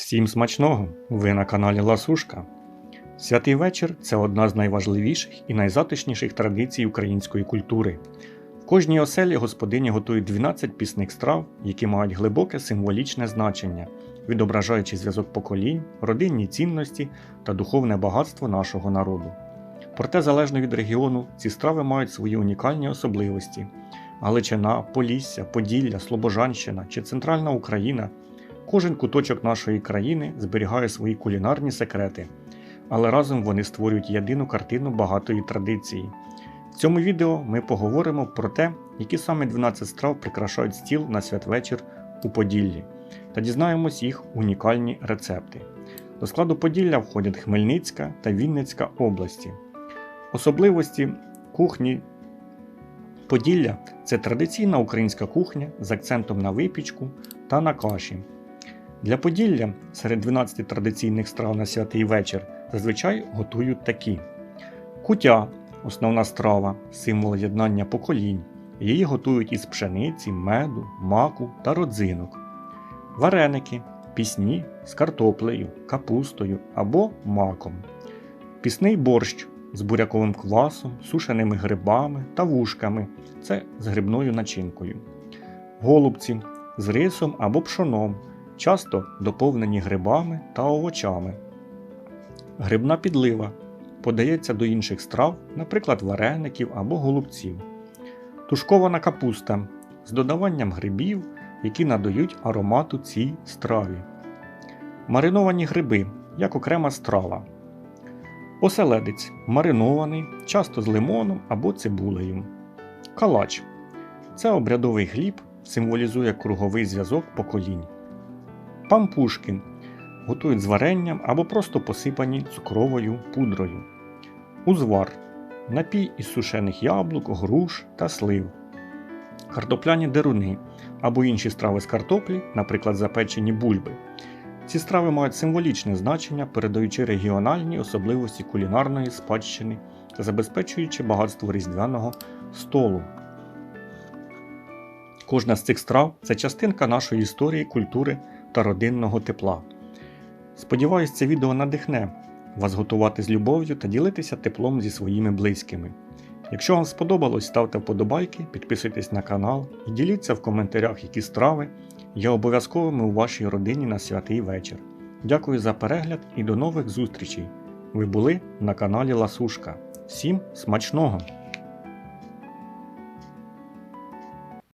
Всім смачного! Ви на каналі Ласушка. Святий вечір це одна з найважливіших і найзатишніших традицій української культури. В кожній оселі господині готують 12 пісних страв, які мають глибоке символічне значення, відображаючи зв'язок поколінь, родинні цінності та духовне багатство нашого народу. Проте, залежно від регіону, ці страви мають свої унікальні особливості. Галичина, Полісся, Поділля, Слобожанщина чи Центральна Україна Кожен куточок нашої країни зберігає свої кулінарні секрети, але разом вони створюють єдину картину багатої традиції. В цьому відео ми поговоримо про те, які саме 12 страв прикрашають стіл на святвечір у Поділлі, та дізнаємось їх унікальні рецепти. До складу Поділля входять Хмельницька та Вінницька області. Особливості кухні Поділля це традиційна українська кухня з акцентом на випічку та на каші. Для Поділля серед 12 традиційних страв на святий вечір зазвичай готують такі: кутя основна страва, символ єднання поколінь. Її готують із пшениці, меду, маку та родзинок. Вареники пісні з картоплею, капустою або маком. Пісний борщ з буряковим квасом, сушеними грибами та вушками це з грибною начинкою. Голубці з рисом або пшоном часто доповнені грибами та овочами. Грибна підлива подається до інших страв, наприклад, вареників або голубців. Тушкована капуста з додаванням грибів, які надають аромату цій страві. Мариновані гриби як окрема страва. Оселедець маринований, часто з лимоном або цибулею. Калач це обрядовий хліб, символізує круговий зв'язок поколінь. Пампушки готують з варенням або просто посипані цукровою пудрою. Узвар напій із сушених яблук, груш та слив. Картопляні деруни або інші страви з картоплі, наприклад, запечені бульби. Ці страви мають символічне значення, передаючи регіональні особливості кулінарної спадщини та забезпечуючи багатство різдвяного столу. Кожна з цих страв це частинка нашої історії, культури та родинного тепла. Сподіваюсь, це відео надихне вас готувати з любов'ю та ділитися теплом зі своїми близькими. Якщо вам сподобалось, ставте вподобайки, підписуйтесь на канал і діліться в коментарях, які страви є обов'язковими у вашій родині на святий вечір. Дякую за перегляд і до нових зустрічей! Ви були на каналі Ласушка. Всім смачного!